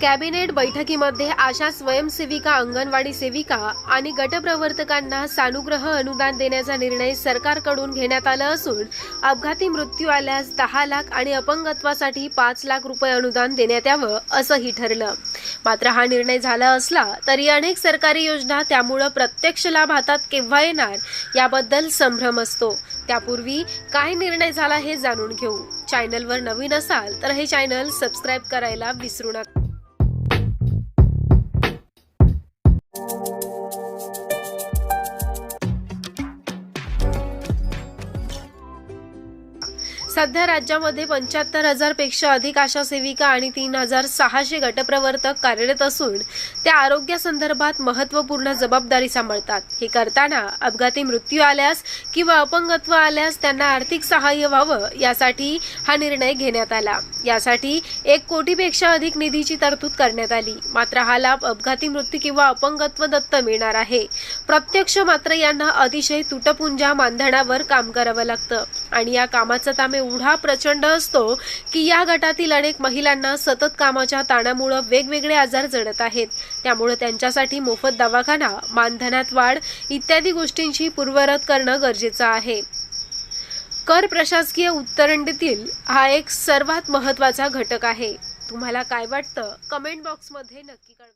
Cabinet बैठकीमध्ये आशा स्वयंसेविका अंगणवाडी सेविका आणि गटप्रवर्तकांना सानुग्रह अनुदान देण्याचा निर्णय सरकारकडून घेण्यात आला असून अपघाती मृत्यू आल्यास दहा लाख आणि अपंगत्वासाठी पाच लाख रुपये अनुदान देण्यात यावं असंही ठरलं. मात्र हा निर्णय झाला असला तरी अनेक सरकारी योजना त्यामुळं प्रत्यक्ष लाभ हातात केव्हा येणार याबद्दल संभ्रम असतो. त्यापूर्वी काय निर्णय झाला हे जाणून घेऊ. चॅनलवर नवीन असाल तर हे चॅनल सबस्क्राईब करायला विसरू नका. सध्या राज्यामध्ये पंच्याहत्तर हजारपेक्षा अधिक आशा सेविका आणि तीन हजार सहाशे गटप्रवर्तक कार्यरत असून त्या आरोग्यासंदर्भात महत्त्वपूर्ण जबाबदारी सांभाळतात. हे करताना अपघाती मृत्यू आल्यास किंवा अपंगत्व आल्यास त्यांना आर्थिक सहाय्य व्हावं यासाठी हा निर्णय घेण्यात आला. यासाठी एक कोटीपेक्षा अधिक निधीची तरतूद करण्यात आली. मात्र हा लाभ अपघाती मृत्यू किंवा अपंगत्व दत्त मिळणार आहे. प्रत्यक्ष मात्र यांना अतिशय तुटपुंजा मानधनावर काम करावं लागतं. आणि या कामाचा ताम एवढा प्रचंड असतो की या गटातील अनेक महिलांना सतत कामाच्या ताणामुळे वेगवेगळे आजार जडत आहेत. त्यामुळे त्यांच्यासाठी मोफत दवाखाना मानधनात वाढ इत्यादी गोष्टींची पूर्वरत करणं गरजेचं आहे. कर प्रशासकीय उत्तरंडीतील हा एक सर्वात महत्त्वाचा घटक आहे. तुम्हाला काय वाटतं? कमेंट बॉक्समध्ये नक्की कळवा.